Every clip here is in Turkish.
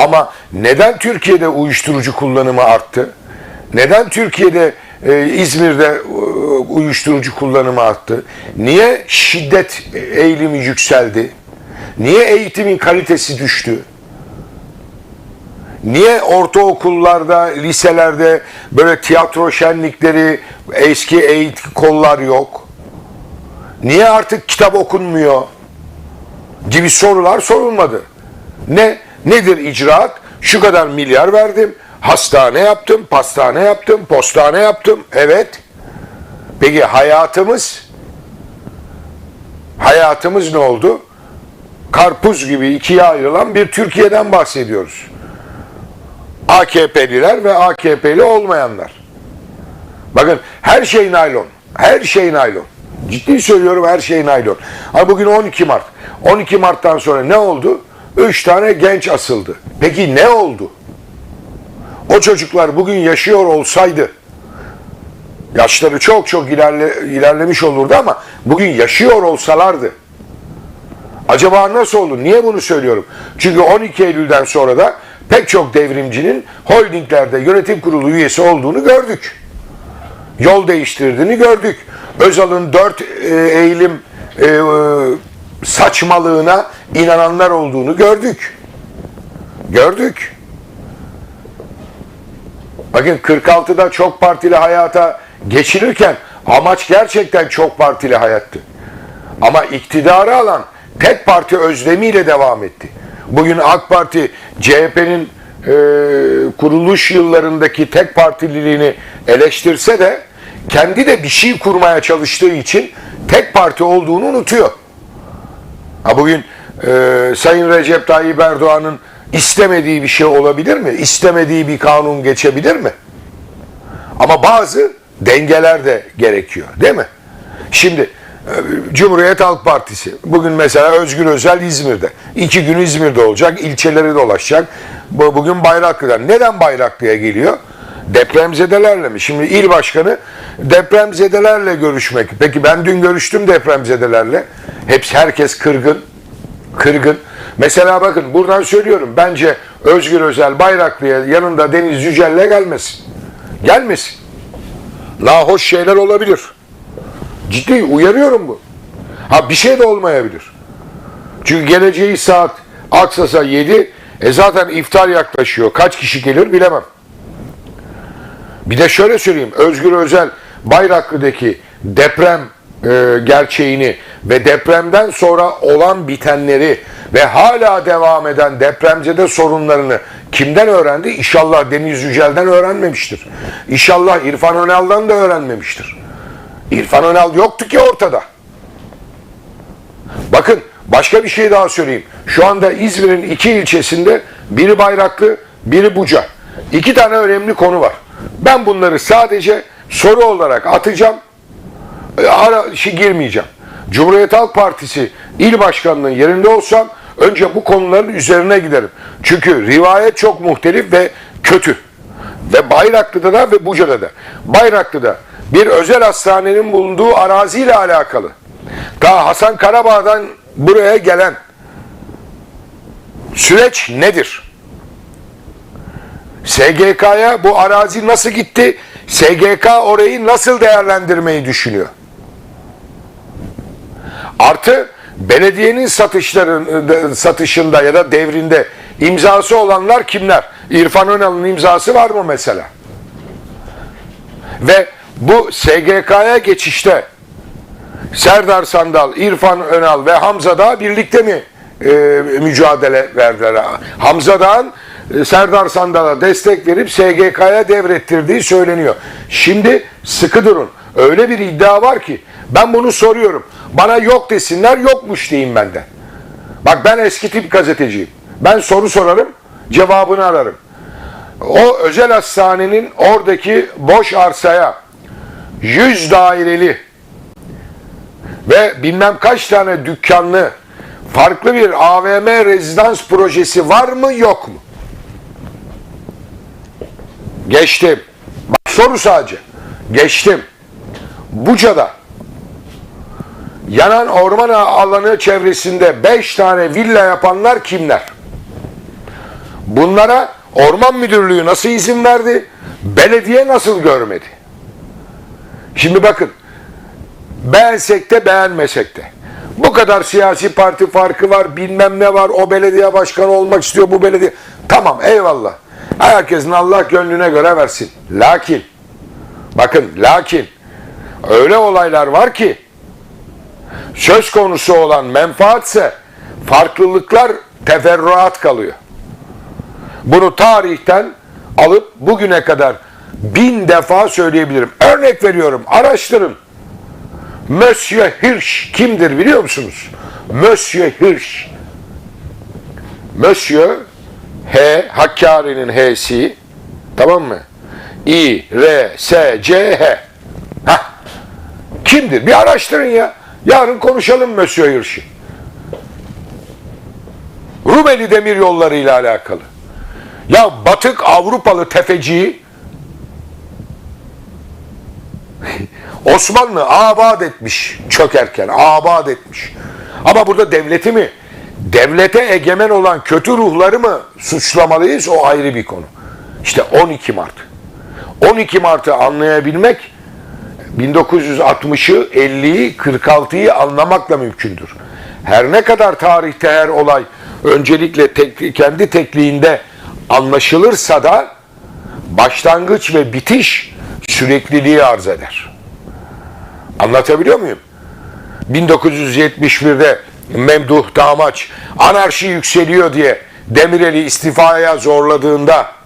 Ama neden Türkiye'de uyuşturucu kullanımı arttı? Neden Türkiye'de e, İzmir'de e, uyuşturucu kullanımı arttı? Niye şiddet eğilimi yükseldi? Niye eğitimin kalitesi düştü? Niye ortaokullarda, liselerde böyle tiyatro şenlikleri, eski eğitim kollar yok? Niye artık kitap okunmuyor? Gibi sorular sorulmadı. Ne nedir icraat? Şu kadar milyar verdim. Hastane yaptım, pastane yaptım, postane yaptım. Evet. Peki hayatımız hayatımız ne oldu? Karpuz gibi ikiye ayrılan bir Türkiye'den bahsediyoruz. AKP'liler ve AKP'li olmayanlar. Bakın her şey naylon. Her şey naylon. Ciddi söylüyorum her şey naylon. Ha bugün 12 Mart. 12 Mart'tan sonra ne oldu? 3 tane genç asıldı. Peki ne oldu? O çocuklar bugün yaşıyor olsaydı yaşları çok çok ilerle, ilerlemiş olurdu ama bugün yaşıyor olsalardı Acaba nasıl oldu? Niye bunu söylüyorum? Çünkü 12 Eylül'den sonra da pek çok devrimcinin holdinglerde yönetim kurulu üyesi olduğunu gördük. Yol değiştirdiğini gördük. Özal'ın 4 eğilim e, e, saçmalığına inananlar olduğunu gördük. Gördük. Bakın 46'da çok partili hayata geçilirken amaç gerçekten çok partili hayattı. Ama iktidarı alan tek parti özlemiyle devam etti. Bugün AK Parti CHP'nin e, kuruluş yıllarındaki tek partililiğini eleştirse de kendi de bir şey kurmaya çalıştığı için tek parti olduğunu unutuyor. Ha bugün e, Sayın Recep Tayyip Erdoğan'ın istemediği bir şey olabilir mi? İstemediği bir kanun geçebilir mi? Ama bazı dengeler de gerekiyor değil mi? Şimdi e, Cumhuriyet Halk Partisi bugün mesela Özgür Özel İzmir'de. iki gün İzmir'de olacak, ilçeleri dolaşacak. Bu- Bugün Bayraklı'dan. Neden Bayraklı'ya geliyor? Depremzedelerle mi? Şimdi il başkanı depremzedelerle görüşmek. Peki ben dün görüştüm depremzedelerle. Hepsi herkes kırgın. Kırgın. Mesela bakın buradan söylüyorum. Bence Özgür Özel Bayraklı'ya yanında Deniz Yücel'le gelmesin. Gelmesin. Nahoş şeyler olabilir. Ciddi uyarıyorum bu. Ha bir şey de olmayabilir. Çünkü geleceği saat aksasa 7 e zaten iftar yaklaşıyor. Kaç kişi gelir bilemem. Bir de şöyle söyleyeyim. Özgür Özel Bayraklı'daki deprem e, gerçeğini ve depremden sonra olan bitenleri ve hala devam eden depremzede sorunlarını kimden öğrendi? İnşallah Deniz Yücel'den öğrenmemiştir. İnşallah İrfan Önal'dan da öğrenmemiştir. İrfan Önal yoktu ki ortada. Bakın başka bir şey daha söyleyeyim. Şu anda İzmir'in iki ilçesinde biri Bayraklı, biri Buca. İki tane önemli konu var. Ben bunları sadece soru olarak atacağım. Ara şey girmeyeceğim. Cumhuriyet Halk Partisi il başkanının yerinde olsam önce bu konuların üzerine giderim. Çünkü rivayet çok muhtelif ve kötü. Ve Bayraklı'da da ve Buca'da da. Bayraklı'da bir özel hastanenin bulunduğu araziyle alakalı. Ta Hasan Karabağ'dan buraya gelen süreç nedir? SGK'ya bu arazi nasıl gitti? SGK orayı nasıl değerlendirmeyi düşünüyor? Artı belediyenin satışların satışında ya da devrinde imzası olanlar kimler? İrfan Önal'ın imzası var mı mesela? Ve bu SGK'ya geçişte Serdar Sandal, İrfan Önal ve Hamza Dağ birlikte mi e, mücadele verdiler? Hamza Dağ'ın e, Serdar Sandal'a destek verip SGK'ya devrettirdiği söyleniyor. Şimdi sıkı durun. Öyle bir iddia var ki ben bunu soruyorum. Bana yok desinler yokmuş diyeyim ben de. Bak ben eski tip gazeteciyim. Ben soru sorarım, cevabını ararım. O özel hastanenin oradaki boş arsaya 100 daireli ve bilmem kaç tane dükkanlı farklı bir AVM rezidans projesi var mı yok mu? Geçtim. Bak soru sadece. Geçtim. Buca'da yanan orman alanı çevresinde 5 tane villa yapanlar kimler? Bunlara Orman Müdürlüğü nasıl izin verdi? Belediye nasıl görmedi? Şimdi bakın beğensek de beğenmesek de. Bu kadar siyasi parti farkı var, bilmem ne var, o belediye başkanı olmak istiyor, bu belediye. Tamam eyvallah. Herkesin Allah gönlüne göre versin. Lakin, bakın lakin, öyle olaylar var ki, söz konusu olan menfaatse, farklılıklar teferruat kalıyor. Bunu tarihten alıp bugüne kadar bin defa söyleyebilirim. Örnek veriyorum, araştırın. Monsieur Hirsch kimdir biliyor musunuz? Monsieur Hirsch. Monsieur H, Hakkari'nin H'si, tamam mı? I, R, S, C, H. Hah. Kimdir? Bir araştırın ya. Yarın konuşalım Monsieur Hirsch'i. Rumeli demir yolları ile alakalı. Ya batık Avrupalı tefeciyi Osmanlı abad etmiş çökerken abad etmiş. Ama burada devleti mi devlete egemen olan kötü ruhları mı suçlamalıyız o ayrı bir konu. İşte 12 Mart. 12 Mart'ı anlayabilmek 1960'ı, 50'yi, 46'yı anlamakla mümkündür. Her ne kadar tarihte her olay öncelikle tek, kendi tekliğinde anlaşılırsa da başlangıç ve bitiş sürekliliği arz eder. Anlatabiliyor muyum? 1971'de Memduh Damaç anarşi yükseliyor diye Demirel'i istifaya zorladığında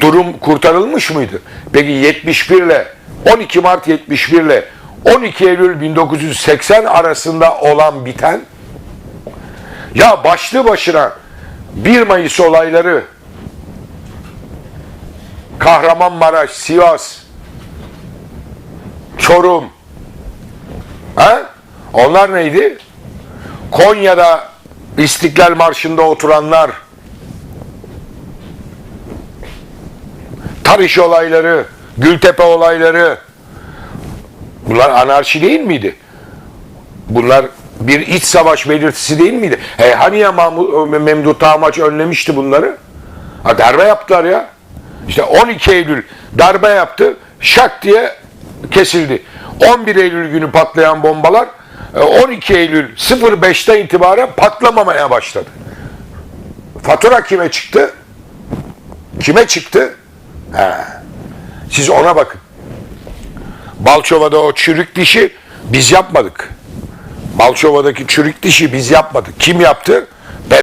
durum kurtarılmış mıydı? Peki 71 ile 12 Mart 71 ile 12 Eylül 1980 arasında olan biten ya başlı başına 1 Mayıs olayları Kahramanmaraş, Sivas, Çorum ha? Onlar neydi? Konya'da İstiklal Marşı'nda oturanlar Tarış olayları, Gültepe olayları bunlar anarşi değil miydi? Bunlar bir iç savaş belirtisi değil miydi? He, hani ya Memduh Tağmaç önlemişti bunları? Ha, darbe yaptılar ya. İşte 12 Eylül darbe yaptı, şak diye kesildi. 11 Eylül günü patlayan bombalar e, 12 Eylül 05'ten itibaren patlamamaya başladı. Fatura kime çıktı? Kime çıktı? He. Siz ona bakın. Balçova'da o çürük dişi biz yapmadık. Balçova'daki çürük dişi biz yapmadık. Kim yaptı?